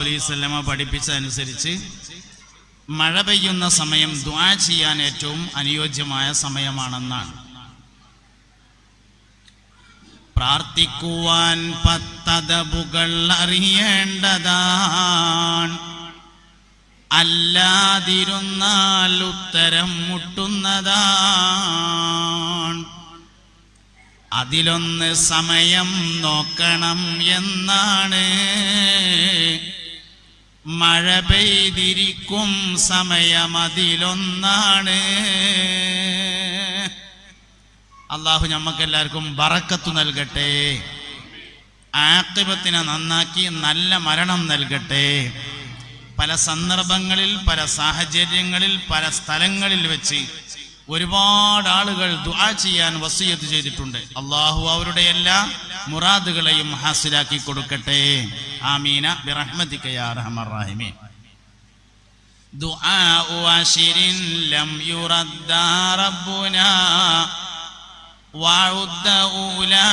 അലൈവല്ലമ പഠിപ്പിച്ചതനുസരിച്ച് മഴ പെയ്യുന്ന സമയം ദ്വാ ചെയ്യാൻ ഏറ്റവും അനുയോജ്യമായ സമയമാണെന്നാണ്. പ്രാർത്ഥിക്കുവാൻ പത്തതബുകൾ അറിയേണ്ടതാണ്. അല്ലാതിരുന്നാൽ ഉത്തരം മുട്ടുന്നതാണ്. അതിലൊന്ന് സമയം നോക്കണം എന്നാണ്. മഴ പെയ്തിരിക്കും സമയമതിലൊന്നാണ്. അള്ളാഹു ഞമ്മക്കെല്ലാവർക്കും ബറക്കത്ത് നൽകട്ടെ. ആക്തിപത്തിനെ നന്നാക്കി നല്ല മരണം നൽകട്ടെ. പല സന്ദർഭങ്ങളിൽ പല സാഹചര്യങ്ങളിൽ പല സ്ഥലങ്ങളിൽ വെച്ച് ഒരുപാട് ആളുകൾ ദുആ ചെയ്യാൻ വസീയത്ത് ചെയ്തിട്ടുണ്ട് അള്ളാഹു അവരുടെ എല്ലാ മുറാദുകളെയും ഹാസിലാക്കി കൊടുക്കട്ടെ ആമീന ബിറഹ്മതിക യാ അർഹമർ റഹീമീൻ دعاء عشر لم يرد ربنا وعد أولى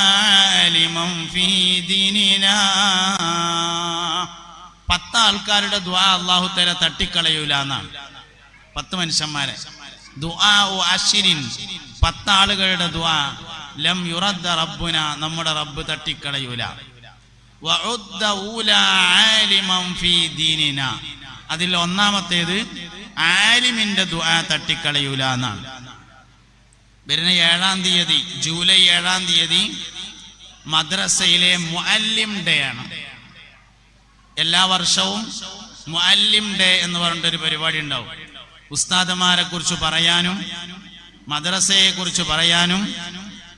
لمن في ديننا പത്ത് ആൾക്കാരുടെ ദുആ അള്ളാഹു തല തട്ടിക്കളയൂല എന്നാണ് പത്ത് മനുഷ്യന്മാരെ ദുആ അഷിരിൻ പത്ത് ആളുകളുടെ ദുആ. ലം യുറദ്ദ റബ്ബുന. നമ്മുടെ റബ്ബ് തട്ടിക്കളയൂല. അതിൽ ഒന്നാമത്തേത് ആലിമിന്റെ ദുആ തട്ടിക്കളയൂല എന്നാണ്. വരുന്ന ഏഴാം തീയതി ജൂലൈ ഏഴാം തീയതി മദ്രസയിലെ മുഅല്ലിം ഡേ ആണ്. എല്ലാ വർഷവും മുഅല്ലിം ഡേ എന്ന് പറഞ്ഞിട്ടൊരു പരിപാടി ഉണ്ടാവും. ഉസ്താദമാരെ കുറിച്ച് പറയാനും മദ്രസയെ കുറിച്ച് പറയാനും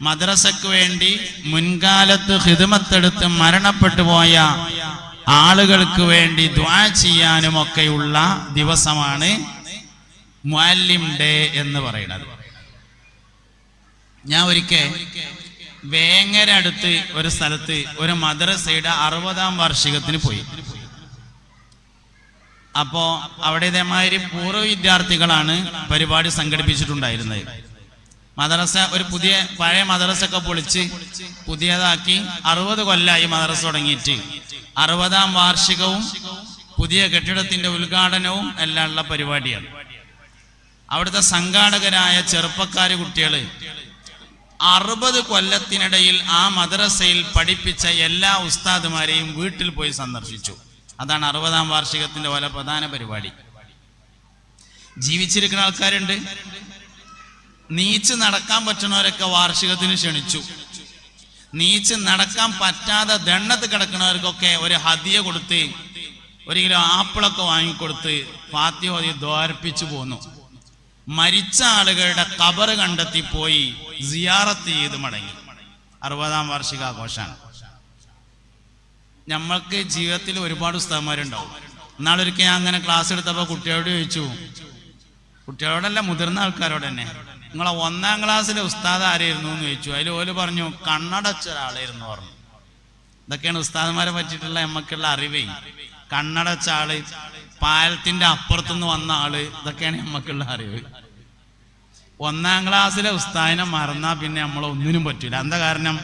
മദ്രസക്ക് വേണ്ടി മുൻകാലത്ത് ഹിതമത്തെടുത്ത് മരണപ്പെട്ടു പോയ ആളുകൾക്ക് വേണ്ടി ദ്വാ ചെയ്യാനും ഒക്കെയുള്ള ദിവസമാണ് മുഅല്ലിം ഡേ എന്ന് പറയുന്നത്. ഞാൻ ഒരിക്കൽ വേങ്ങര അടുത്ത് ഒരു സ്ഥലത്ത് ഒരു മദ്രസയുടെ അറുപതാം വാർഷികത്തിന് പോയി. അപ്പോ അവിടെ ഇതേമാതിരി പൂർവ വിദ്യാർത്ഥികളാണ് പരിപാടി സംഘടിപ്പിച്ചിട്ടുണ്ടായിരുന്നത്. മദ്രസ ഒരു പുതിയ പഴയ മദ്രസ ഒക്കെ പൊളിച്ച് പുതിയതാക്കി അറുപത് കൊല്ലായി മദ്രസ തുടങ്ങിയിട്ട്. അറുപതാം വാർഷികവും പുതിയ കെട്ടിടത്തിന്റെ ഉദ്ഘാടനവും എല്ലാം ഉള്ള പരിപാടിയാണ്. അവിടുത്തെ സംഘാടകരായ ചെറുപ്പക്കാർ കുട്ടികൾ അറുപത് കൊല്ലത്തിനിടയിൽ ആ മദ്രസയിൽ പഠിപ്പിച്ച എല്ലാ ഉസ്താദുമാരെയും വീട്ടിൽ പോയി സന്ദർശിച്ചു. അതാണ് അറുപതാം വാർഷികത്തിന്റെ വല പ്രധാന പരിപാടി. ജീവിച്ചിരിക്കുന്ന ആൾക്കാരുണ്ട്. നീച്ച് നടക്കാൻ പറ്റുന്നവരൊക്കെ വാർഷികത്തിന് ക്ഷണിച്ചു. നീച്ച് നടക്കാൻ പറ്റാതെ ദണ്ണത്ത് കിടക്കുന്നവർക്കൊക്കെ ഒരു ഹതിയ കൊടുത്ത് ഒരു കിലോ ആപ്പിളൊക്കെ വാങ്ങിക്കൊടുത്ത് ഫാത്തിഹോദി ദ്വാരപ്പിച്ചു പോന്നു. മരിച്ച ആളുകളുടെ കബറ് കണ്ടെത്തി പോയി സിയാറത്ത് ചെയ്ത് മടങ്ങി. അറുപതാം വാർഷികാഘോഷാണ്. നമ്മൾക്ക് ജീവിതത്തിൽ ഒരുപാട് ഉസ്താദന്മാരുണ്ടാവും എന്നാളൊരിക്കൽ ഞാൻ അങ്ങനെ ക്ലാസ് എടുത്തപ്പോൾ കുട്ടികളോട് ചോദിച്ചു കുട്ടികളോടല്ല മുതിർന്ന ആൾക്കാരോട് തന്നെ നിങ്ങളെ ഒന്നാം ക്ലാസ്സിലെ ഉസ്താദ് ആരായിരുന്നു? എന്ന് ചോദിച്ചു. അതിൽ ഓൽ പറഞ്ഞു കണ്ണടച്ച ഒരാളായിരുന്നു പറഞ്ഞു. ഇതൊക്കെയാണ് ഉസ്താദന്മാരെ പറ്റിയിട്ടുള്ള നമ്മക്കുള്ള അറിവേ. കണ്ണടച്ച ആൾ പാലത്തിന്റെ അപ്പുറത്തുനിന്ന് വന്ന ആൾ ഇതൊക്കെയാണ് നമ്മക്കുള്ള അറിവ്. ഒന്നാം ക്ലാസ്സിലെ ഉസ്താദിനെ മറന്നാ പിന്നെ നമ്മൾ ഒന്നിനും പറ്റൂല. എന്താ കാരണം?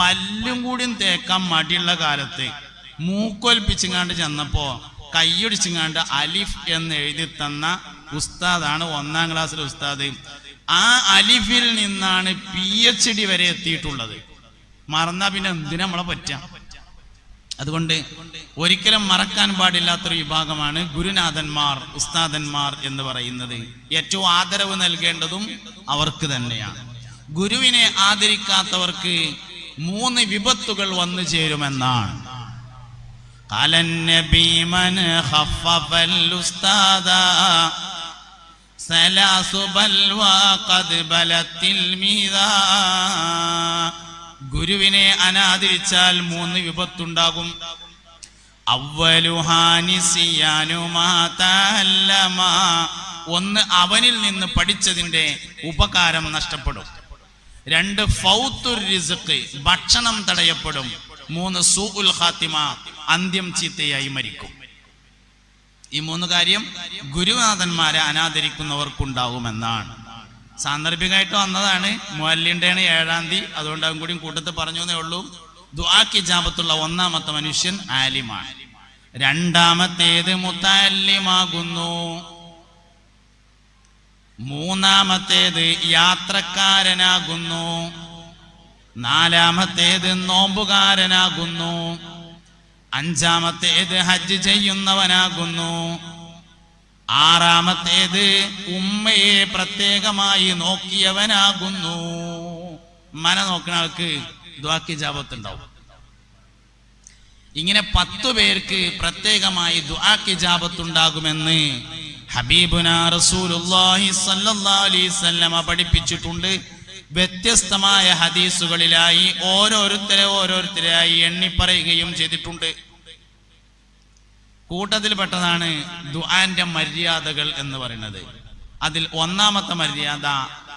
പല്ലും കൂടിയും തേക്കാൻ മടിയുള്ള കാലത്ത് മൂക്കൊൽപ്പിച്ചിങ്ങാണ്ട് ചെന്നപ്പോ കൈയൊടിച്ചിങ്ങാണ്ട് അലിഫ് എന്ന് എഴുതി തന്ന ഉസ്താദാണ് ഒന്നാം ക്ലാസ്സിലെ ഉസ്താദ്. ആ അലിഫിൽ നിന്നാണ് പി എച്ച് ഡി വരെ എത്തിയിട്ടുള്ളത്. മറന്നാ പിന്നെ എന്തിനാ നമ്മളെ പറ്റ? അതുകൊണ്ട് ഒരിക്കലും മറക്കാൻ പാടില്ലാത്തൊരു വിഭാഗമാണ് ഗുരുനാഥന്മാർ ഉസ്താദന്മാർ എന്ന് പറയുന്നത്. ഏറ്റവും ആദരവ് നൽകേണ്ടതും അവർക്ക് തന്നെയാണ്. ഗുരുവിനെ ആദരിക്കാത്തവർക്ക് മൂന്ന് വിപത്തുകൾ വന്നു ചേരുമെന്നാണ്. ഗുരുവിനെ അനാദരിച്ചാൽ മൂന്ന് വിപത്തുണ്ടാകും. ഒന്ന് അവനിൽ നിന്ന് പഠിച്ചതിന്റെ ഉപകാരം നഷ്ടപ്പെടും. രണ്ട് ഫൗത്തുർ റിസ്ക് ഭക്ഷണം തടയപ്പെടും. മൂന്ന് സൂഉൽ ഖാത്തിമ അന്ത്യം ചീത്തയായി മരിക്കും. ഈ മൂന്ന് കാര്യം ഗുരുനാഥന്മാരെ അനാദരിക്കുന്നവർക്കുണ്ടാവുമെന്നാണ്. സാന്ദർഭികമായിട്ട് വന്നതാണ് മുഅല്ലിന്റെയാണ് ഏഴാം തീയതി. അതുകൊണ്ട് അവൻ കൂടി കൂട്ടത്തിൽ പറഞ്ഞു എന്നേ ഉള്ളൂ. ദുആക്ക് ജാപത്തുള്ള ഒന്നാമത്തെ മനുഷ്യൻ ആലിമാണ്. രണ്ടാമത്തേത് മുത്തല്ലിമാകുന്നു മൂന്നാമത്തേത് യാത്രക്കാരനാകുന്നു. നാലാമത്തേത് നോമ്പുകാരനാകുന്നു. അഞ്ചാമത്തേത് ഹജ്ജ് ചെയ്യുന്നവനാകുന്നു. ആറാമത്തേത് ഉമ്മയെ പ്രത്യേകമായി നോക്കിയവനാകുന്നു. മന നോക്കുന്ന ആൾക്ക് ദ്വാക്കി ജാപത്തുണ്ടാവും ഇങ്ങനെ പത്തു പേർക്ക് പ്രത്യേകമായി ദ്വാക്കി ജാപത്തുണ്ടാകുമെന്ന് ഹബീബുന സ്വല്ലല്ലാഹു അലൈഹി പഠിപ്പിച്ചിട്ടുണ്ട്. വ്യത്യസ്തമായ ഹദീസുകളിലായി ഓരോരുത്തരെ ഓരോരുത്തരായി എണ്ണിപ്പറയുകയും ചെയ്തിട്ടുണ്ട്. കൂട്ടത്തിൽപ്പെട്ടതാണ് ദുആന്റെ മര്യാദകൾ എന്ന് പറയുന്നത്. അതിൽ ഒന്നാമത്തെ മര്യാദ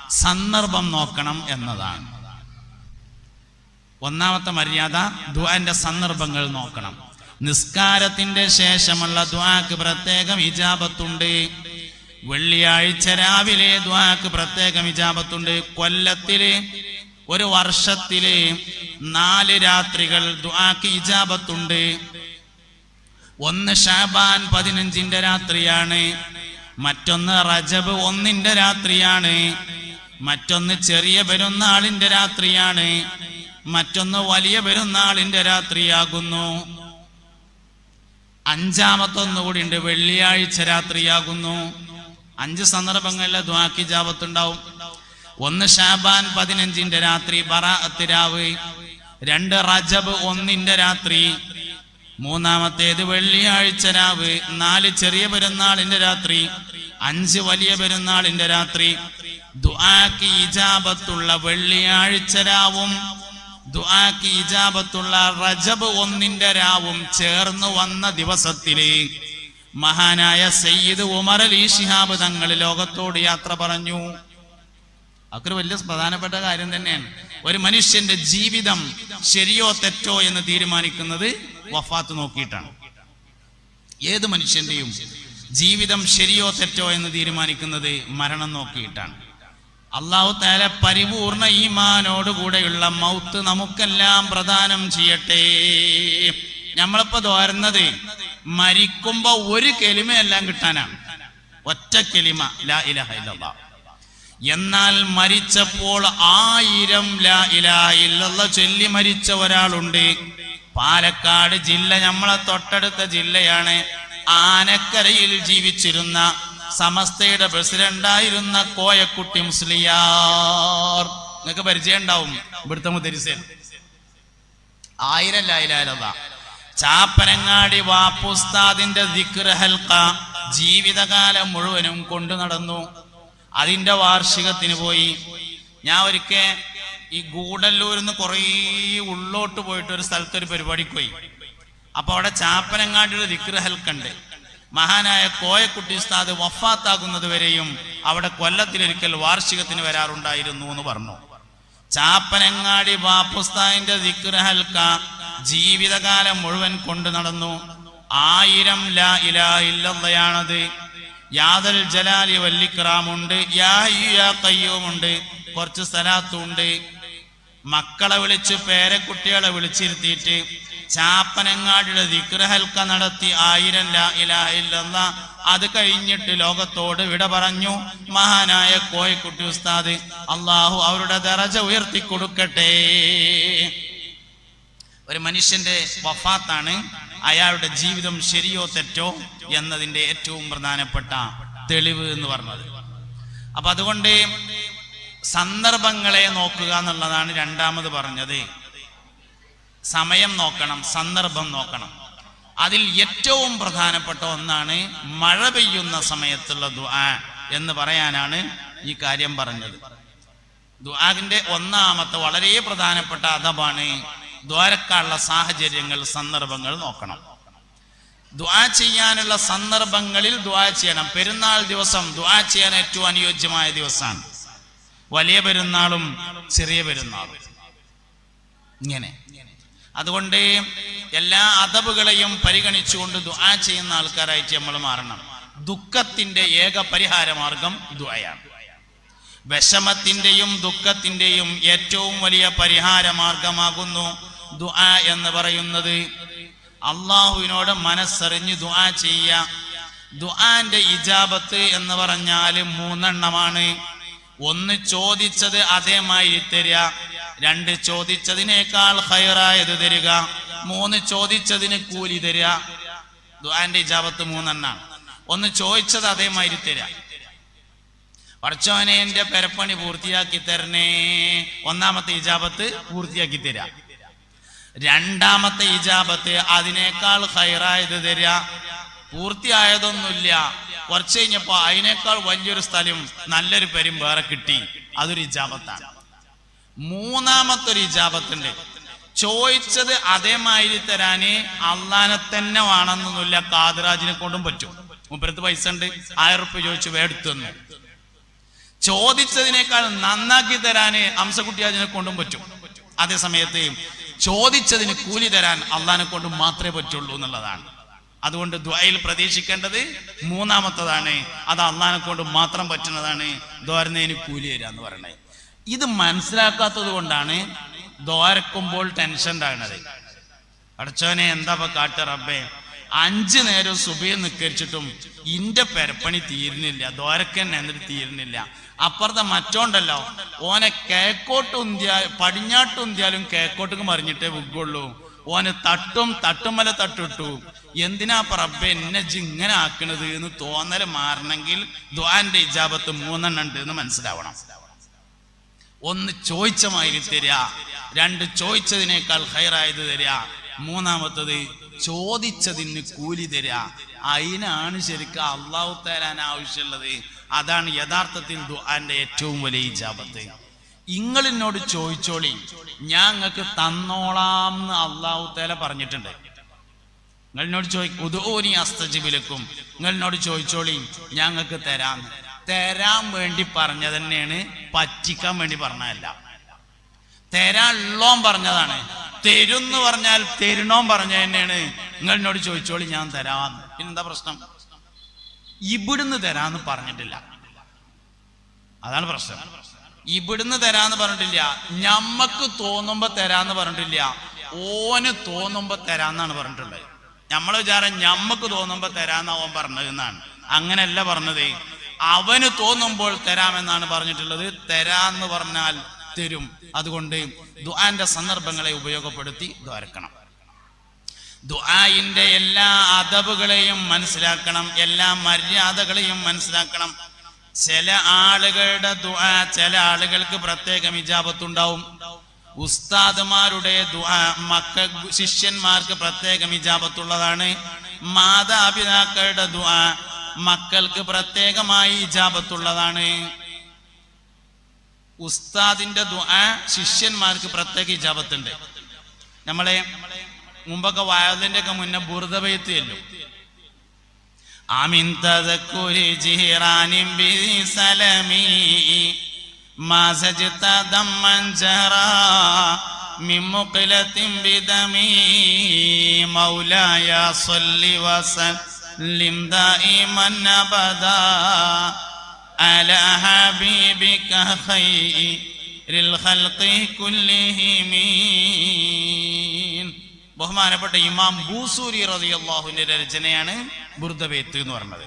സന്ദർഭം നോക്കണം എന്നതാണ്. ഒന്നാമത്തെ മര്യാദ ദുആന്റെ സന്ദർഭങ്ങൾ നോക്കണം. നിസ്കാരത്തിന്റെ ശേഷമുള്ള ദ്വാക്ക് പ്രത്യേകം ഇജാബത്തുണ്ട്. വെള്ളിയാഴ്ച രാവിലെ ദ്വാക്ക് പ്രത്യേകം ഇജാബത്തുണ്ട്. കൊല്ലത്തിൽ ഒരു വർഷത്തിൽ നാല് രാത്രികൾ ദ്വാക്ക് ഇജാബത്തുണ്ട്. ഒന്ന് ഷാബാൻ പതിനഞ്ചിന്റെ രാത്രിയാണ്. മറ്റൊന്ന് റജബ് ഒന്നിന്റെ രാത്രിയാണ്. മറ്റൊന്ന് ചെറിയ പെരുന്നാളിന്റെ രാത്രിയാണ്. മറ്റൊന്ന് വലിയ പെരുന്നാളിന്റെ രാത്രിയാകുന്നു. അഞ്ചാമത്തെ ഒന്നുകൂടി ഉണ്ട്. വെള്ളിയാഴ്ച രാത്രിയാകുന്നു. അഞ്ച് സന്ദർഭങ്ങളിലെ ദ്വാക്കി ജാപത്തുണ്ടാവും ഒന്ന് ഷാബാൻ പതിനഞ്ചിന്റെ രാത്രി ബറാഅത്ത് രാവ്. രണ്ട് റജബ് ഒന്നിന്റെ രാത്രി. മൂന്നാമത്തേത് വെള്ളിയാഴ്ച രാവ്. നാല് ചെറിയ പെരുന്നാളിന്റെ രാത്രി. അഞ്ച് വലിയ പെരുന്നാളിന്റെ രാത്രി. ദുആക്ക് ഇജാബത്തുള്ള വെള്ളിയാഴ്ച രാവും. ദുആക്ക് ഇജാബത്തുള്ള റജബ് ഒന്നിന്റെ രാവും ചേർന്ന് വന്ന ദിവസത്തിൽ മഹാനായ സയ്യിദ് ഉമർ അലി ഷിഹാബ് തങ്ങൾ ലോകത്തോട് യാത്ര പറഞ്ഞു. അതൊരു വലിയ പ്രധാനപ്പെട്ട കാര്യം തന്നെയാണ്. ഒരു മനുഷ്യന്റെ ജീവിതം ശരിയോ തെറ്റോ എന്ന് തീരുമാനിക്കുന്നത് വഫാത്ത് നോക്കിയിട്ടാണ്. ഏത് മനുഷ്യന്റെയും ജീവിതം ശരിയോ തെറ്റോ എന്ന് തീരുമാനിക്കുന്നത് മരണം നോക്കിയിട്ടാണ്. അള്ളാഹു താല പരിപൂർണ ഈമാനോടുകൂടെയുള്ള മൗത്ത് നമുക്കെല്ലാം പ്രദാനം ചെയ്യട്ടെ. നമ്മളിപ്പോ തോരുന്നത് മരിക്കുമ്പോ ഒരു കെലിമയെല്ലാം കിട്ടാനാണ് ഒറ്റ കെലിമ ലാ ഇല്ലല്ലാ എന്നാൽ മരിച്ചപ്പോൾ ആയിരം ലാ ഇലാഹ ഇല്ലല്ല ചൊല്ലി മരിച്ച ഒരാളുണ്ട്. പാലക്കാട് ജില്ല നമ്മളെ തൊട്ടടുത്ത ജില്ലയാണ്. ആനക്കരയിൽ ജീവിച്ചിരുന്ന സമസ്തയുടെ പ്രസിഡന്റായിരുന്ന കോയക്കുട്ടി മുസ്ലിയാർ. നിങ്ങൾക്ക് പരിചയം ഉണ്ടാവും ഇവിടുത്തെ മുദരിസൻ. ആയിരം ലായിലാലത ചാപ്പനങ്ങാടി വാപ്പുസ്താദിന്റെ ഹൽക്ക ജീവിതകാലം മുഴുവനും കൊണ്ടു നടന്നു. അതിന്റെ വാർഷികത്തിന് പോയി. ഞാൻ ഒരിക്കൽ ഈ ഗൂഡല്ലൂരിൽ നിന്ന് കുറേ ഉള്ളോട്ട് പോയിട്ട് ഒരു സ്ഥലത്ത് ഒരു പരിപാടിക്ക് പോയി. അപ്പൊ അവിടെ ചാപ്പനങ്ങാടിയുടെ ദിക്ർ ഹൽക്കുണ്ട്. മഹാനായ കോയക്കുട്ടി ഉസ്താദ് വഫാത്താകുന്നത് വരെയും അവിടെ കൊല്ലത്തിലൊരിക്കൽ വാർഷികത്തിന് വരാറുണ്ടായിരുന്നു എന്ന് പറഞ്ഞു. ചാപ്പനങ്ങാടി ബാപ്പുസ്താദിന്റെ ദിക്ർ ഹൽക്ക ജീവിതകാലം മുഴുവൻ കൊണ്ടു നടന്നു. ആയിരം ലാ ഇലാ ഇല്ലല്ലയാണത്. യാദൽ ജലാലി വല്ലിക്രാമുണ്ട് ഉണ്ട് കുറച്ച് സ്ഥലത്തുണ്ട് മക്കളെ വിളിച്ച് പേരക്കുട്ടികളെ വിളിച്ചിരുത്തിയിട്ട് ചാപ്പനങ്ങാടിയുടെ ദിക്രഹൽക്ക നടത്തി ആയിരം ലാ അത് കഴിഞ്ഞിട്ട് ലോകത്തോട് വിട പറഞ്ഞു മഹാനായ കോയിക്കുട്ടി ഉസ്താദ് അള്ളാഹു അവരുടെ ദറജ ഉയർത്തി കൊടുക്കട്ടെ ഒരു മനുഷ്യന്റെ വഫാത്താണ് അയാളുടെ ജീവിതം ശരിയോ തെറ്റോ എന്നതിന്റെ ഏറ്റവും പ്രധാനപ്പെട്ട തെളിവ് എന്ന് പറഞ്ഞത്. അപ്പൊ അതുകൊണ്ട് സന്ദർഭങ്ങളെ നോക്കുക എന്നുള്ളതാണ് രണ്ടാമത് പറഞ്ഞത്. സമയം നോക്കണം സന്ദർഭം നോക്കണം. അതിൽ ഏറ്റവും പ്രധാനപ്പെട്ട ഒന്നാണ് മഴ പെയ്യുന്ന സമയത്തുള്ള ദുആ എന്ന് പറയാനാണ് ഈ കാര്യം പറഞ്ഞത്. ദുആന്റെ ഒന്നാമത്തെ വളരെ പ്രധാനപ്പെട്ട അദബാണ് ദ്വാരക്കാനുള്ള സാഹചര്യങ്ങൾ സന്ദർഭങ്ങൾ നോക്കണം. ദ്വാ ചെയ്യാനുള്ള സന്ദർഭങ്ങളിൽ ദ്വാ ചെയ്യണം. പെരുന്നാൾ ദിവസം ദ്വാ ചെയ്യാൻ ഏറ്റവും അനുയോജ്യമായ ദിവസമാണ് വലിയ പെരുന്നാളും ചെറിയ പെരുന്നാളും. ഇങ്ങനെ. അതുകൊണ്ട് എല്ലാ അതബുകളെയും പരിഗണിച്ചുകൊണ്ട് ദുആ ചെയ്യുന്ന ആൾക്കാരായിട്ട് നമ്മൾ മാറണം. ദുഃഖത്തിന്റെ ഏക പരിഹാര മാർഗം ദുആയാണ്. വിഷമത്തിന്റെയും ദുഃഖത്തിന്റെയും ഏറ്റവും വലിയ പരിഹാര മാർഗമാകുന്നു ദുആ എന്ന് പറയുന്നത്. അള്ളാഹുവിനോട് മനസ്സറിഞ്ഞ് ദുആ ചെയ്യുക. ദുആന്റെ ഇജാബത്ത് എന്ന് പറഞ്ഞാൽ മൂന്നെണ്ണമാണ്. ഒന്ന് ചോദിച്ചത് അതേമായി തരിക. രണ്ട് ചോദിച്ചതിനേക്കാൾ ഹയറായത് തരിക മൂന്ന് ചോദിച്ചതിന് കൂലി തരിക. ദുആന്റെ ഇജാബത്ത് മൂന്നെണ്ണാണ്. ഒന്ന് ചോദിച്ചത് അതേമാതിരി തരിക. പഠിച്ചോനെ എന്റെ പെരപ്പണി പൂർത്തിയാക്കി തരണേ. ഒന്നാമത്തെ ഇജാബത്ത് പൂർത്തിയാക്കി തരാ രണ്ടാമത്തെ ഇജാബത്ത് അതിനേക്കാൾ ഹൈറായത് തരിക. പൂർത്തിയായതൊന്നുമില്ല. കുറച്ച് കഴിഞ്ഞപ്പോ അതിനേക്കാൾ വലിയൊരു സ്ഥലം നല്ലൊരു പേരും വേറെ കിട്ടി. അതൊരു ഇജാബത്താണ്. മൂന്നാമത്തെ ഒരു ഇജാബത്തുണ്ട് ചോദിച്ചത് അതേമാതിരി തരാന് അള്ളാനെ തന്നെ വേണമെന്നൊന്നുമില്ല കാതിരാജിനെ കൊണ്ടും പറ്റും. മുപ്പരത്ത് പൈസ ഉണ്ട് ആയിരം റുപ്യ ചോദിച്ചു വേടുത്തുന്നു ചോദിച്ചതിനേക്കാൾ നന്നാക്കി തരാന് അംസകുട്ടിയാജിനെ കൊണ്ടും പറ്റും. അതേ സമയത്ത് ചോദിച്ചതിന് കൂലി തരാൻ അള്ളാനെ കൊണ്ട് മാത്രമേ പറ്റുള്ളൂ എന്നുള്ളതാണ്. അതുകൊണ്ട് ദ്വയിൽ പ്രതീക്ഷിക്കേണ്ടത് മൂന്നാമത്തതാണ്. അത് അള്ളാനെ കൊണ്ട് മാത്രം പറ്റുന്നതാണ്. ദ്വാരനേന് കൂലി തരാ എന്ന് പറയുന്നത് ഇത് മനസ്സിലാക്കാത്തത് കൊണ്ടാണ് ദ്വാരക്കുമ്പോൾ ടെൻഷൻ ഉണ്ടാകുന്നത് അടച്ചോനെ എന്താ കാട്ട റബ്ബേ? അഞ്ചു നേരം സുബയെ നിക്കരിച്ചിട്ടും ഇന്റെ പെരപ്പണി തീരുന്നില്ല. ദ്വാരക്കൻ എന്നിട്ട് തീരുന്നില്ല. അപ്പുറത്തെ മറ്റോണ്ടല്ലോ ഓനെ കേക്കോട്ട് ഉന്തിയാ പടിഞ്ഞാട്ട് ഉന്തിയാലും കേക്കോട്ടുക്ക് മറിഞ്ഞിട്ടേ വിഗുള്ളൂ ഓന് തട്ടും തട്ടുമല തട്ടിട്ടു. എന്തിനാ റബ്ബെ എന്നെ ഇങ്ങനെ ആക്കണത് എന്ന് തോന്നൽ മാറണമെങ്കിൽ ദ്വാന്റെ ഇജാബത്ത് മൂന്നെണ്ണം ഉണ്ട് എന്ന് മനസ്സിലാവണം. ഒന്ന് ചോദിച്ച മാതിരി തരിക. രണ്ട് ചോദിച്ചതിനേക്കാൾ ഹൈറായത് തരിക. മൂന്നാമത്തത് ചോദിച്ചതിന് കൂലി തരിക. അതിനാണ് ശരിക്കും അള്ളാഹു തരാൻ ആവശ്യമുള്ളത്. അതാണ് യഥാർത്ഥത്തിൽ ദുആന്റെ ഏറ്റവും വലിയ ജാപത്ത് നിങ്ങൾ എന്നോട് ചോദിച്ചോളി. ഞാൻ നിങ്ങൾക്ക് തന്നോളാം എന്ന് അള്ളാഹു തേല പറഞ്ഞിട്ടുണ്ട്. നിങ്ങളിനോട് ചോദിക്കും ഉദോനി അസ്തജിബിലക്കും. നിങ്ങളിനോട് ചോദിച്ചോളി ഞങ്ങൾക്ക് തരാം. തരാൻ വേണ്ടി പറഞ്ഞ തന്നെയാണ് പറ്റിക്കാൻ വേണ്ടി പറഞ്ഞതല്ല. തരാൻ ഉള്ളോൻ പറഞ്ഞതാണ്. തരുന്ന് പറഞ്ഞാൽ തരുണോം പറഞ്ഞ തന്നെയാണ്. നിങ്ങളിനോട് ചോദിച്ചോളി ഞാൻ തരാന്ന്. പിന്നെന്താ പ്രശ്നം? ഇവിടുന്ന് തരാന്ന് പറഞ്ഞിട്ടില്ല. അതാണ് പ്രശ്നം. ഇവിടുന്ന് തരാന്ന് പറഞ്ഞിട്ടില്ല. ഞമ്മക്ക് തോന്നുമ്പോ തരാന്ന് പറഞ്ഞിട്ടില്ല. ഓന് തോന്നുമ്പോ തരാന്നാണ് പറഞ്ഞിട്ടുള്ളത്. നമ്മളെ വിചാരം ഞമ്മക്ക് തോന്നുമ്പോ തരാന്നാ അവൻ പറഞ്ഞത് എന്നാണ്. അങ്ങനെയല്ല പറഞ്ഞത്. അവന് തോന്നുമ്പോൾ തരാമെന്നാണ് പറഞ്ഞിട്ടുള്ളത്. തരാന്ന് പറഞ്ഞാൽ തരും. അതുകൊണ്ട് ദുആന്റെ സന്ദർഭങ്ങളെ ഉപയോഗപ്പെടുത്തി ദ്വാരക്കണം. ദുആയിന്റെ എല്ലാ അദബുകളെയും മനസ്സിലാക്കണം. എല്ലാ മര്യാദകളെയും മനസ്സിലാക്കണം. ചില ആളുകളുടെ ദുആ ചില ആളുകൾക്ക് പ്രത്യേകം ഇജാപത്തുണ്ടാവും ഉസ്താദ്മാരുടെ ദുആ മക്ക ശിഷ്യന്മാർക്ക് പ്രത്യേകം ഇജാപത്തുള്ളതാണ് മാതാപിതാക്കളുടെ ദുആ മക്കൾക്ക് പ്രത്യേകമായി ഇജാബത്തുള്ളതാണ് ഉസ്താദിന്റെ ദുആ ശിഷ്യന്മാർക്ക് പ്രത്യേക ഇജാബത്തുണ്ട് നമ്മളെ മുമ്പൊക്കെ വായതിന്റെ ഒക്കെ മുന്നേ ബുർദബയത്ത് ചെല്ലും ആമിൻ തദക്കുരി ജിഹ്റാനിൻ ബിസലമി ما زجت دما جرى من مقلة بدمي مولاي صل وسلم دائما ابدا على حبيبك خير الخلق كلهم ബഹുമാനപ്പെട്ട ഇമാം ബൂസൂരി റളിയല്ലാഹുവിന്റെ രചനയാണ് ബുർദബേത്ത് എന്ന് പറഞ്ഞത്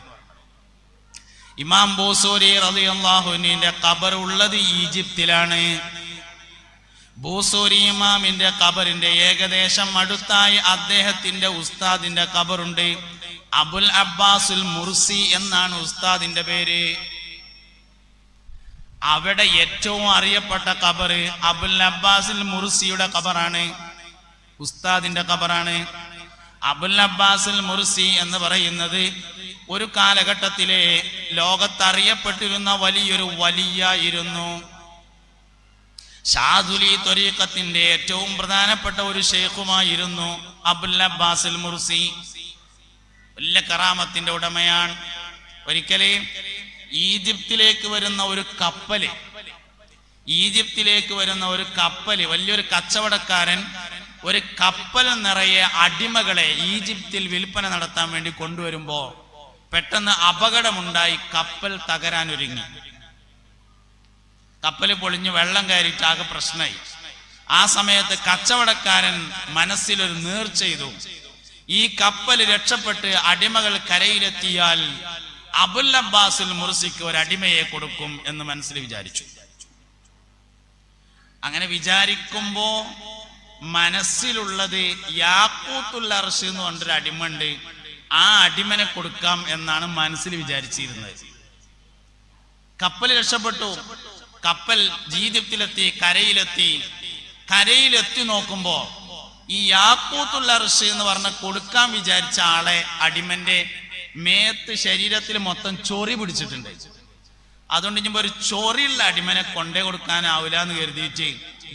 ഇമാം ബൂസൂരി റളിയല്ലാഹുവിന്റെ ഖബർ ഉള്ളത് ഈജിപ്തിലാണ് ബൂസൂരി ഇമാമിന്റെ ഖബറിന്റെ ഏകദേശം അടുത്തായി അദ്ദേഹത്തിന്റെ ഉസ്താദിന്റെ ഖബറുണ്ട് അബുൽ അബ്ബാസുൽ മുർസി എന്നാണ് ഉസ്താദിന്റെ പേര്. അവിടെ ഏറ്റവും അറിയപ്പെട്ട ഖബറ് അബുൽ അബ്ബാസിൽ മുർസിയുടെ ഖബറാണ്. ഉസ്താദിന്റെ ഖബറാണ്. അബുൽ അബ്ബാസിൽ മുർസി എന്ന് പറയുന്നത് ഒരു കാലഘട്ടത്തിലെ ലോകത്തറിയപ്പെട്ടിരുന്ന വലിയൊരു വലിയായിരുന്നു. ഷാദുലി ത്വരീഖത്തിന്റെ ഏറ്റവും പ്രധാനപ്പെട്ട ഒരു ഷെയ്ഖുമായിരുന്നു അബുൽ അബ്ബാസിൽ മുർസി. വലിയ കറാമത്തിന്റെ ഉടമയാണ്. ഒരിക്കലേ ഈജിപ്തിലേക്ക് വരുന്ന ഒരു കപ്പൽ ഈജിപ്തിലേക്ക് വരുന്ന ഒരു കപ്പൽ വലിയൊരു കച്ചവടക്കാരൻ ഒരു കപ്പൽ നിറയെ അടിമകളെ ഈജിപ്തിൽ വിൽപ്പന നടത്താൻ വേണ്ടി കൊണ്ടുവരുമ്പോ പെട്ടെന്ന് അപകടമുണ്ടായി കപ്പൽ തകരാൻ ഒരുങ്ങി. കപ്പൽ പൊളിഞ്ഞ് വെള്ളം കയറിയിട്ട് ആകെ പ്രശ്നമായി. ആ സമയത്ത് കച്ചവടക്കാരൻ മനസ്സിലൊരു നേർ ചെയ്തു. ഈ കപ്പൽ രക്ഷപ്പെട്ട് അടിമകൾ കരയിലെത്തിയാൽ അബുൽ അബ്ബാസിൽ മുർസിക്ക് ഒരു അടിമയെ കൊടുക്കും എന്ന് മനസ്സിൽ വിചാരിച്ചു. അങ്ങനെ വിചാരിക്കുമ്പോ മനസ്സിലുള്ളത് യാക്കൂത്തുൽ അർഷ് എന്ന് പറഞ്ഞൊരു അടിമണ്ട് ആ അടിമനെ കൊടുക്കാം എന്നാണ് മനസ്സിൽ വിചാരിച്ചിരുന്നത്. കപ്പൽ രക്ഷപ്പെട്ടു. കപ്പൽ ജീവിതത്തിലെത്തി കരയിലെത്തി. കരയിലെത്തി നോക്കുമ്പോ ഈ യാക്കൂത്തുൽ അർഷ് എന്ന് പറഞ്ഞ കൊടുക്കാൻ വിചാരിച്ച ആളെ അടിമന്റെ മേത്ത് ശരീരത്തിൽ മൊത്തം ചൊറി പിടിച്ചിട്ടുണ്ട്. അതുകൊണ്ട് ഇനി ഒരു ചൊറിയുള്ള അടിമനെ കൊണ്ടേ കൊടുക്കാനാവില്ല എന്ന് കരുതിയിട്ട്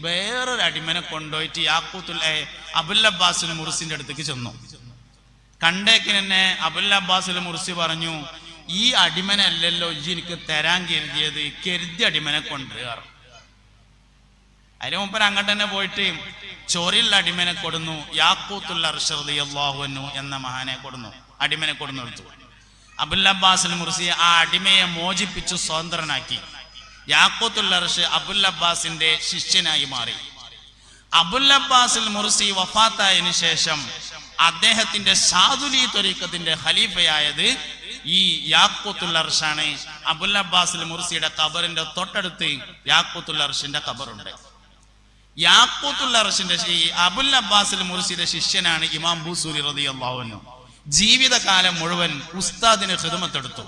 വേറൊരു അടിമനെ കൊണ്ടുപോയിട്ട് യാക്കൂത്തുൽ ഏ, അബുൽ അബ്ബാസുൽ മുർസിന്റെ അടുത്തേക്ക് ചെന്നു. കണ്ടേക്കിന് തന്നെ അബുൽ അബ്ബാസുൽ മുർസി പറഞ്ഞു ഈ അടിമനല്ലല്ലോ ഈ എനിക്ക് തരാൻ കരുതിയത് കരുതി അടിമനെ കൊണ്ടുവരാറ് അതിന് മുമ്പ് അങ്ങോട്ട് തന്നെ പോയിട്ട് ചൊറിയുള്ള അടിമനെ കൊടുന്നു. യാക്കൂത്തുൽ അള്ളാഹുനു എന്ന മഹാനെ കൊടുന്നു. അടിമനെ കൊടുന്നു എടുത്തു. അബുൽ അബ്ബാസിൽ മുർസി ആ അടിമയെ മോചിപ്പിച്ചു സ്വതന്ത്രനാക്കി. യാക്കൂത്തുൽ അർഷ് അബുൽ അബ്ബാസിന്റെ ശിഷ്യനായി മാറി. അബുൽ അബ്ബാസിൽ മുർസി വഫാത്തായതിനു ശേഷം അദ്ദേഹത്തിന്റെ സാധുലി ത്വരീക്കത്തിന്റെ ഖലീഫയായത് ഈ യാക്കൂത്തുൽ അർഷാണ്. അബുൽ അബ്ബാസിൽ മുർസിയുടെ ഖബറിന്റെ തൊട്ടടുത്ത് യാക്കൂത്തുൽ അർഷിന്റെ ഖബറുണ്ട്. യാക്കൂത്തുൽ അബുൽ അബ്ബാസിൽ മുർസിയുടെ ശിഷ്യനാണ് ഇമാം ബൂസൂരി റളിയല്ലാഹു അൻഹു. ജീവിതകാലം മുഴുവൻ ഉസ്താദിന് ഹൃദമത്തെടുത്തു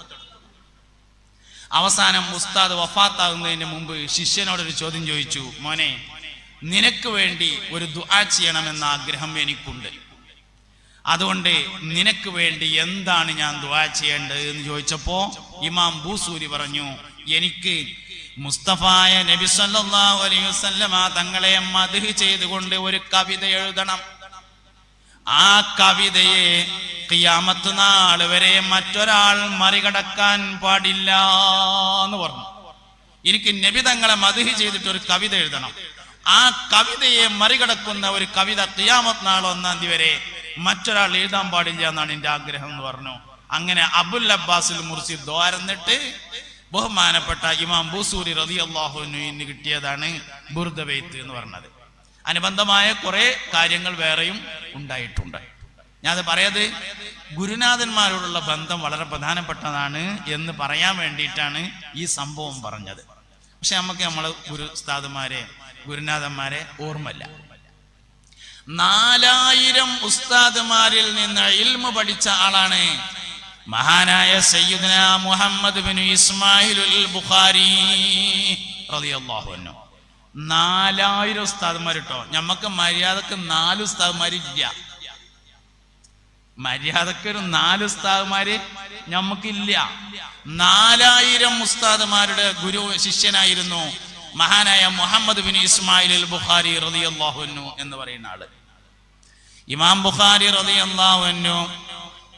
അവസാനം ഉസ്താദ് വഫാത്താകുന്നതിന് മുമ്പ് ശിഷ്യനോടൊരു ചോദ്യം ചോദിച്ചു മോനെ നിനക്ക് വേണ്ടി ഒരു ദുആ ചെയ്യണമെന്ന ആഗ്രഹം എനിക്കുണ്ട്. അതുകൊണ്ട് നിനക്ക് വേണ്ടി എന്താണ് ഞാൻ ദുആ ചെയ്യേണ്ടത്? എന്ന് ചോദിച്ചപ്പോ ഇമാം ബൂസൂരി പറഞ്ഞു എനിക്ക് മുസ്തഫായ നബി സല്ലല്ലാഹു അലൈഹി വസല്ലമ തങ്ങളെ മദ്ഹ് ചെയ്തുകൊണ്ട് ഒരു കവിത എഴുതണം. ആ കവിതയെ ഖിയാമത്ത് നാൾ വരെ മറ്റൊരാൾ മറികടക്കാൻ പാടില്ല എന്ന് പറഞ്ഞു. എനിക്ക് നബി തങ്ങളെ മദ്ഹ് ചെയ്തിട്ട് ഒരു കവിത എഴുതണം. ആ കവിതയെ മറികടക്കുന്ന ഒരു കവിത ഖിയാമത്ത് നാൾ ഒന്നാം തീയതി വരെ മറ്റൊരാൾ എഴുതാൻ പാടില്ല എന്നാണ് എന്റെ ആഗ്രഹം എന്ന് പറഞ്ഞു. അങ്ങനെ അബുൽ അബ്ബാസുൽ മുർസി ദ്വാരന്നിട്ട് ബഹുമാനപ്പെട്ട ഇമാം ബൂസൂരി റതി അള്ളാഹുവിന് കിട്ടിയതാണ് ബുർദബെയ്ത്ത് എന്ന് പറഞ്ഞത്. അനുബന്ധമായ കുറെ കാര്യങ്ങൾ വേറെയും ഉണ്ടായിട്ടുണ്ട്. ഞാനത് പറയത് ഗുരുനാഥന്മാരോടുള്ള ബന്ധം വളരെ പ്രധാനപ്പെട്ടതാണ് എന്ന് പറയാൻ വേണ്ടിയിട്ടാണ് ഈ സംഭവം പറഞ്ഞത്. പക്ഷെ നമുക്ക് നമ്മൾ ഗുരു ഉസ്താദുമാരെ ഗുരുനാഥന്മാരെ ഓർമ്മല്ല നാലായിരം ഉസ്താദുമാരിൽ നിന്ന് ഇൽമ പഠിച്ച ആളാണ് മഹാനായ സയ്യിദ്ന മുഹമ്മദ് ബിൻ ഇസ്മായിലുൽ ബുഖാരി റളിയല്ലാഹു അൻഹു. നാലായിരം ഉസ്താദുമാർ കേട്ടോ ഞമ്മക്ക് മര്യാദയ്ക്ക് നാല് ഉസ്താദ്മാരില്ല മര്യാദയ്ക്ക് ഒരു നാല് ഉസ്താദ്മാര് ഞമ്മക്കില്ല. നാലായിരം ഉസ്താദ്മാരുടെ ഗുരു ശിഷ്യനായിരുന്നു മഹാനായ മുഹമ്മദ് ബിൻ ഇസ്മായിൽ ബുഖാരി റളിയല്ലാഹു അൻഹു എന്ന് പറയുന്ന ആൾ. ഇമാം ബുഖാരി റളിയല്ലാഹു അൻഹു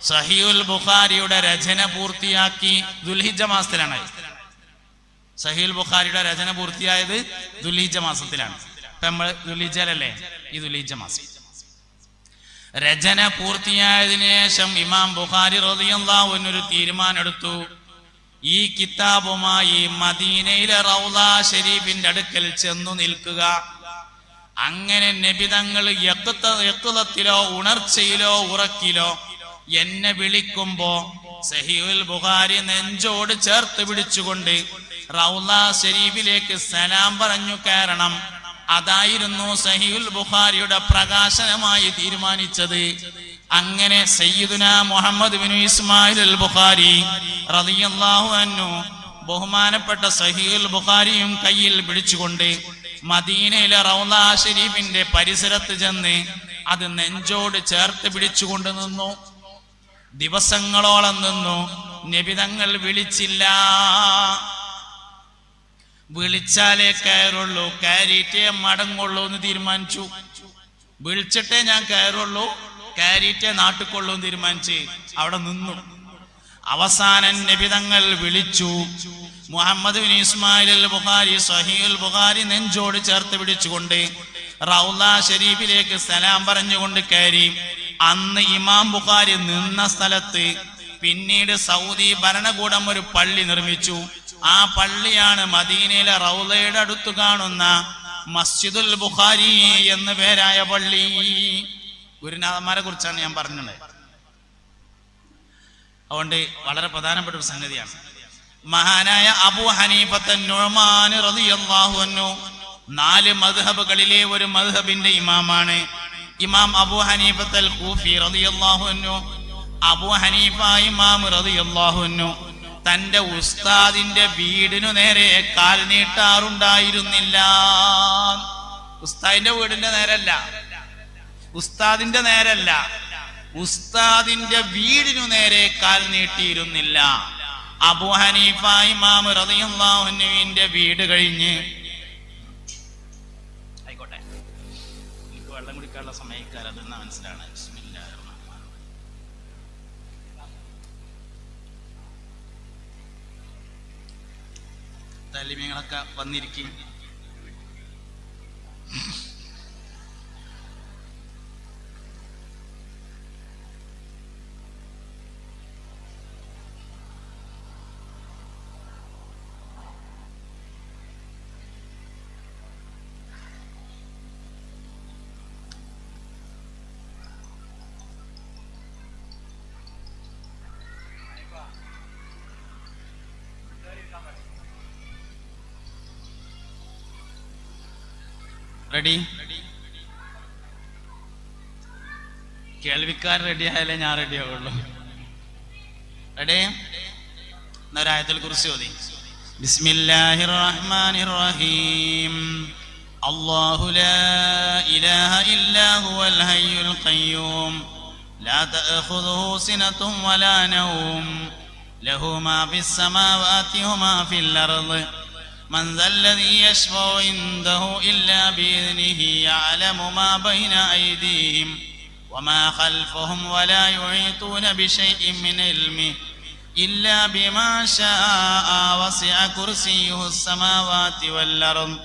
സഹിയുൽ ബുഖാരിയുടെ രചന പൂർത്തിയാക്കി ദുൽഹിജ മാസത്തിലാണ്. സഹീൽ ബുഖാരിയുടെ രചന പൂർത്തിയായത് ദുൽഹിജ മാസത്തിലാണ്. ഇപ്പൊ നമ്മൾ ദുൽഹിജയിലല്ലേ ഈ ദുൽഹിജ മാസം. രചന പൂർത്തിയായതിനു ശേഷം ഇമാം ബുഖാരി അൻഹു ഒരു തീരുമാനം എടുത്തു ഈ കിതാബുമായി മദീനയിലെ റൗല ഷെരീഫിന്റെ അടുക്കൽ ചെന്നു നിൽക്കുക. അങ്ങനെ നബിതങ്ങൾ യക്കുലത്തിലോ ഉണർച്ചയിലോ ഉറക്കിലോ എന്നെ വിളിക്കുമ്പോ സഹിയുൽ ബുഖാരി നെഞ്ചോട് ചേർത്ത് പിടിച്ചുകൊണ്ട് റൗല ഷെരീഫിലേക്ക് സലാം പറഞ്ഞു കയറണം. അതായിരുന്നു സഹിയുൽ ബുഖാരിയുടെ പ്രകാശനമായി തീരുമാനിച്ചത്. അങ്ങനെ സയ്യിദുന Muhammad bin Ismail al Bukhari റളിയല്ലാഹു അൻഹു ബഹുമാനപ്പെട്ട സഹീൽ ബുഖാരിയും കയ്യിൽ പിടിച്ചുകൊണ്ട് മദീനയിലെ റൗല ഷെരീഫിന്റെ പരിസരത്ത് ചെന്ന് അത് നെഞ്ചോട് ചേർത്ത് പിടിച്ചുകൊണ്ട് നിന്നു. ദിവസങ്ങളോളം നിന്നു. നിബിതങ്ങൾ വിളിച്ചില്ല. വിളിച്ചാലേ കയറുള്ളൂ. കയറിയിട്ടേ മടങ്ങുള്ളൂ എന്ന് തീരുമാനിച്ചു. വിളിച്ചിട്ടേ ഞാൻ കയറുള്ളൂ. കയറിയിട്ടേ നാട്ടിക്കൊള്ളൂ എന്ന് തീരുമാനിച്ച് അവിടെ നിന്നു. അവസാനം നിബിതങ്ങൾ വിളിച്ചു. Muhammad bin Ismail Bukhari Sahih Bukhari നെഞ്ചോട് ചേർത്ത് പിടിച്ചുകൊണ്ട് റൗല ഷരീഫിലേക്ക് സലാം പറഞ്ഞുകൊണ്ട് കയറി. അന്ന് ഇമാം ബുഖാരി നിന്ന സ്ഥലത്ത് പിന്നീട് സൗദി ഭരണകൂടം ഒരു പള്ളി നിർമ്മിച്ചു. ആ പള്ളിയാണ് മദീനയിലെ റൗലയുടെ അടുത്ത് കാണുന്ന മസ്ജിദുൽ ബുഖാരി എന്ന പേരായ പള്ളി. ഗുരുനാഥന്മാരെ കുറിച്ചാണ് ഞാൻ പറഞ്ഞത്. അതുകൊണ്ട് വളരെ പ്രധാനപ്പെട്ട ഒരു സംഗതിയാണ്. മഹാനായ അബു ഹനീഫത്തൻ നാല് മദ്ഹബുകളിലെ ഒരു മദ്ഹബിന്റെ ഇമാമാണ്. ഇമാം അബു ഹനീഫത്തൽ കൂഫി റളിയല്ലാഹു അൻഹു അബു ഹനീഫ ഇമാം റളിയല്ലാഹു അൻഹു തന്റെ ഉസ്താദിന്റെ വീടിനു നേരെ കാൽ നീട്ടാറുണ്ടായിരുന്നില്ല. ഉസ്താദിന്റെ വീടിന്റെ നേരല്ല. ഉസ്താദിന്റെ നേരല്ല. ഉസ്താദിന്റെ വീടിനു നേരെ കാൽ നീട്ടിയിരുന്നില്ല. അബു ഹനീഫ ഇമാം റളിയല്ലാഹുവിന്റെ വീട് കഴിഞ്ഞ് താലിമ്യങ്ങളൊക്കെ വന്നിരിക്കും. റെഡി കേൾവിക്കാർ റെഡി ആയാലേ ഞാൻ റെഡി ആവുള്ളൂ. റെഡി എന്നൊരായത്തിൽ കുറിച്ച് ചോദി. ബിസ്മില്ലാഹിർ റഹ്മാനിർ റഹീം അല്ലാഹു ലാ ഇലാഹ ഇല്ലാ ഹുവൽ ഹയ്യുൽ ഖയ്യൂം. ലാ തഅഖുദുഹു സിനതും വലാ നൗം. ലഹു മാ ഫിസ് സമാവാതി വമാ ഫിൽ അർദ്. من ذا الذي يشفع عنده إلا بإذنه يعلم ما بين أيديهم وما خلفهم ولا يحيطون بشيء من علمه إلا بما شاء وسع كرسيه السماوات والأرض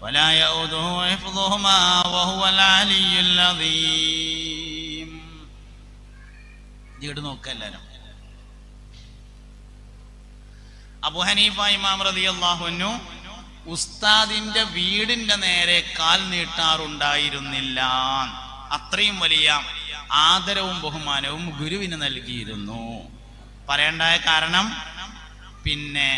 ولا يؤوده حفظهما وهو العلي العظيم ഇങ്ങോട്ട് നോക്കുക എല്ലാവരും അബു ഹനീഫ ഇമാം അള്ളാഹുനു ഉസ്താദിന്റെ വീടിന്റെ നേരെ കാൽ നീട്ടാറുണ്ടായിരുന്നില്ല. അത്രയും വലിയ ആദരവും ബഹുമാനവും ഗുരുവിന് നൽകിയിരുന്നു. പറയണ്ടായ കാരണം പിന്നെ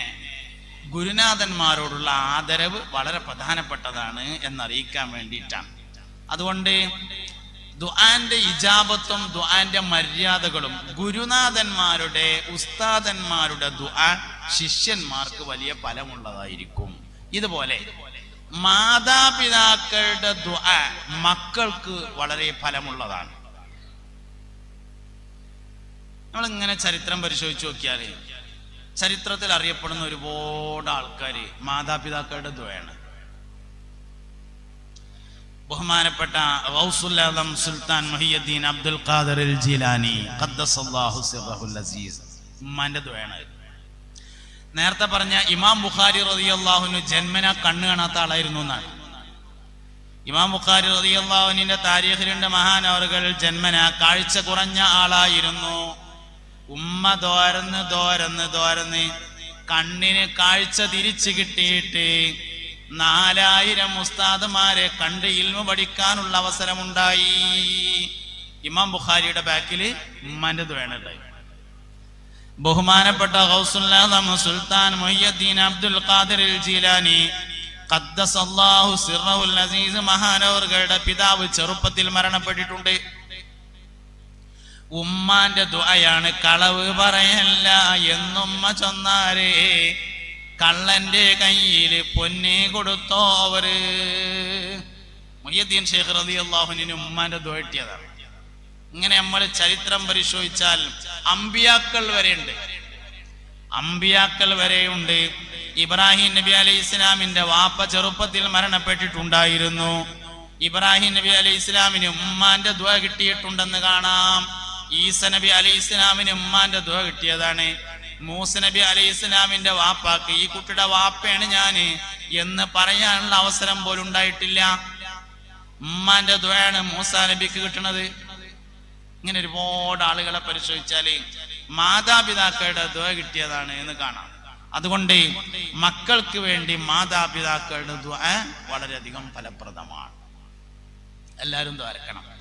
ഗുരുനാഥന്മാരോടുള്ള ആദരവ് വളരെ പ്രധാനപ്പെട്ടതാണ് എന്നറിയിക്കാൻ വേണ്ടിയിട്ടാണ്. അതുകൊണ്ട് ദുആന്റെ ഇജാബത്തും ദുആന്റെ മര്യാദകളും ഗുരുനാഥന്മാരുടെ ഉസ്താദന്മാരുടെ ദുആ ശിഷ്യന്മാർക്ക് വലിയ ഫലമുള്ളതായിരിക്കും. ഇതുപോലെ മാതാപിതാക്കളുടെ മക്കൾക്ക് വളരെ ഫലമുള്ളതാണ്. നമ്മൾ ഇങ്ങനെ ചരിത്രം പരിശോധിച്ചു നോക്കിയാൽ ചരിത്രത്തിൽ അറിയപ്പെടുന്ന ഒരുപാട് ആൾക്കാർ മാതാപിതാക്കളുടെ ദ്വയാണ് ബഹുമാനപ്പെട്ട ഗൗസുല്ലാദം സുൽത്താൻ മഹിയുദ്ദീൻ അബ്ദുൽ ഖാദർ ജിലാനി ഖദ്ദസല്ലാഹു അസീസ്. ഉമ്മാന്റെ ദ്വയാണ് നേരത്തെ പറഞ്ഞ ഇമാം ബുഖാരി റതി റളിയല്ലാഹുവിന് ജന്മന കണ്ണ് കാണാത്ത ആളായിരുന്നു എന്നാണ്. ഇമാം ബുഖാരി റതി റളിയല്ലാഹുവിന്റെ താരീഖിലുണ്ട് മഹാനവറുകൾ ജന്മന കാഴ്ച കുറഞ്ഞ ആളായിരുന്നു. ഉമ്മ തോരന്ന് തോരന്ന് തോരന്ന് കണ്ണിന് കാഴ്ച തിരിച്ചു കിട്ടിയിട്ട് നാലായിരം ഉസ്താദുമാരെ കണ്ട് ഇൽമ പഠിക്കാനുള്ള അവസരമുണ്ടായി. ഇമാം ബുഖാരിയുടെ ബാക്കിൽ ഉമ്മാന്റെ ദ്വേണുണ്ടായി ബഹുമാനപ്പെട്ട ഗൗസുല്ലാദം സുൽത്താൻ മൊയ്യദ്ദീൻ അബ്ദുൽ ഖാദിർ ജീലാനി ഖദ്ദസല്ലാഹു സിർറഹുൽ അസീസ് മഹാനവറുകളുടെ പിതാവ് ചെറുപ്പത്തിൽ മരണപ്പെട്ടിട്ടുണ്ട്. ഉമ്മാന്റെ ദുആയാണ് കളവ് പറയല്ല എന്നുമ്മ ചൊന്നാരേ കള്ളന്റെ കയ്യിൽ പൊന്നെ കൊടുത്തോ അവർ. മൊയ്യദ്ദീൻ ഷേഖ് റതി അള്ളാഹുവിന് ഉമ്മാന്റെ ദുആ കിട്ടിയതാണ്. ഇങ്ങനെ നമ്മൾ ചരിത്രം പരിശോധിച്ചാൽ അമ്പിയാക്കൾ വരെയുണ്ട്. അമ്പിയാക്കൾ വരെയുണ്ട്. ഇബ്രാഹിം നബി അലൈഹി ഇസ്ലാമിന്റെ വാപ്പ ചെറുപ്പത്തിൽ മരണപ്പെട്ടിട്ടുണ്ടായിരുന്നു. ഇബ്രാഹിം നബി അലൈഹി ഇസ്ലാമിന് ഉമ്മാന്റെ ദുആ കിട്ടിയിട്ടുണ്ടെന്ന് കാണാം. ഈസ നബി അലൈഹി ഇസ്ലാമിന് ഉമ്മാന്റെ ദുആ കിട്ടിയതാണ്. മൂസ നബി അലൈഹി ഇസ്ലാമിന്റെ വാപ്പാക്ക് ഈ കുട്ടിയുടെ വാപ്പയാണ് ഞാൻ എന്ന് പറയാനുള്ള അവസരം പോലും ഉണ്ടായിട്ടില്ല. ഉമ്മാന്റെ ദ്വയാണ് മൂസ നബിക്ക് കിട്ടുന്നത് ഇങ്ങനെ ഒരുപാട് ആളുകളെ പരിശോധിച്ചാൽ മാതാപിതാക്കളുടെ ദ്വ കിട്ടിയതാണ് എന്ന് കാണാം. അതുകൊണ്ട് മക്കൾക്ക് വേണ്ടി മാതാപിതാക്കളുടെ ദ്വ വളരെയധികം ഫലപ്രദമാണ്. എല്ലാവരും ദ്വാരക്കണം.